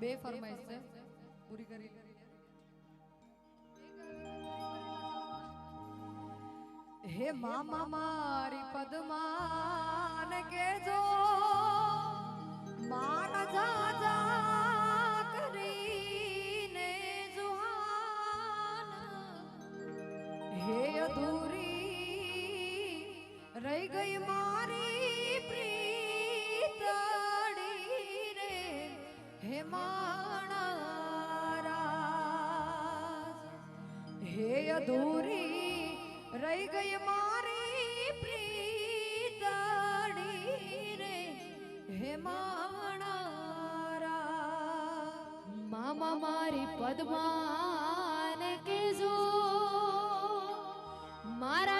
બે ફરમાઈશ છે. પૂરી કરી. હે મામા મારી પદ્માન અધૂરી રહી ગઈ મારી પ્રીતડી રે. હે માણારા મામા મારી પદ્માન કેજો મારા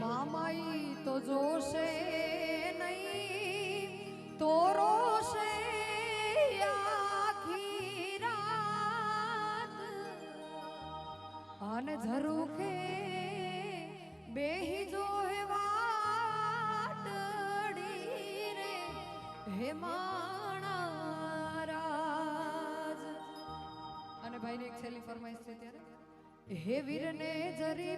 મામાઈ, તો જોશે નહીં, તો રોશે આખી રાત. અને ઝરૂખે બેહી જો હે રે, હે માણારાજ. અને ભાઈની એક છેલ્લી ફરમાઈશ હે વીરને જરી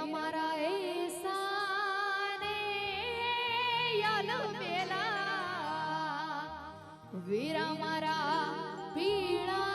વીરા મારા એસાને યાલ વેલા વીરા મારા પીળાને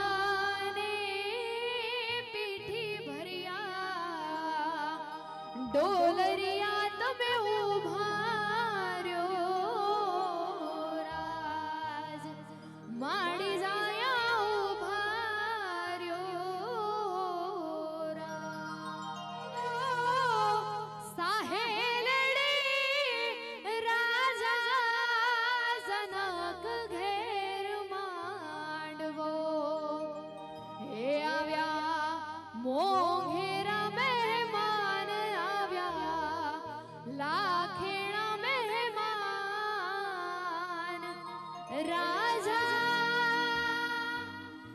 રાજા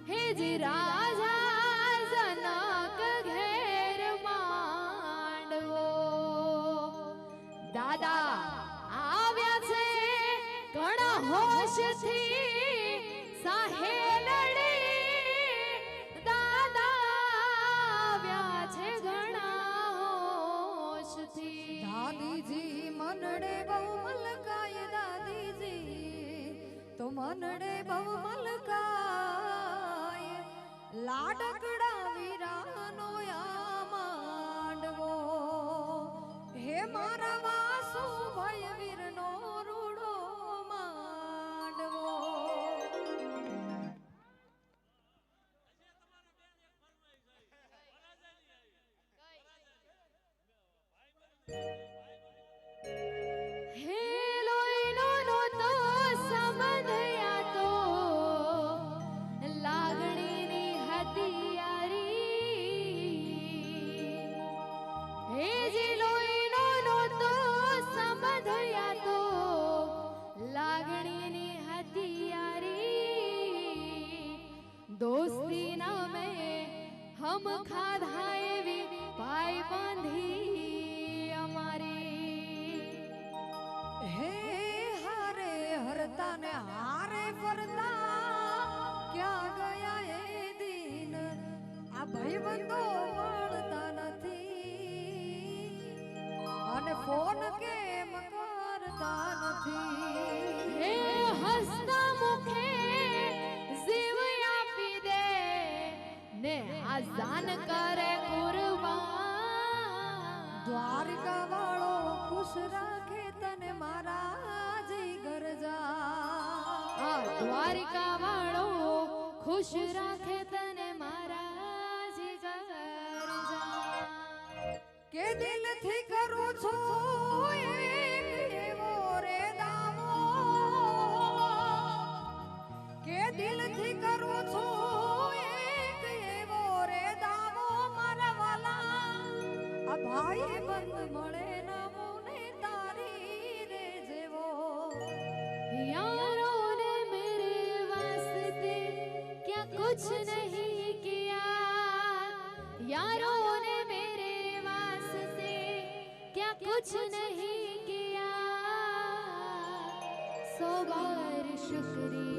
હેજી રાજા જનક ઘેર માંડવો દાદા આવ્યા છે ઘણા હોશથી સાહેલડી દોસ્તી નામે હમ ખાધા એવી ભાઈ બાંધી અમારી હે હારે હરતા ને હારે ફરતા ક્યાં ગયા એ દિન આ ભાઈબંધો મળતા નથી અને ફોન કેમ કરતા નથી આ જાન કરે કુરબાન. દ્વારિકા વાળો ખુશ રાખે તને મારા જીગર જા આ વાળો ખુશ રાખે તને મારા જીગર જા કે દિલથી ભાઈ બંધ મળે ના મોને તારી રે જેવો यारों ने मेरे वास्ते क्या कुछ नहीं किया यारों ने मेरे वास्ते क्या कुछ नहीं किया सौ बार शुक्रिया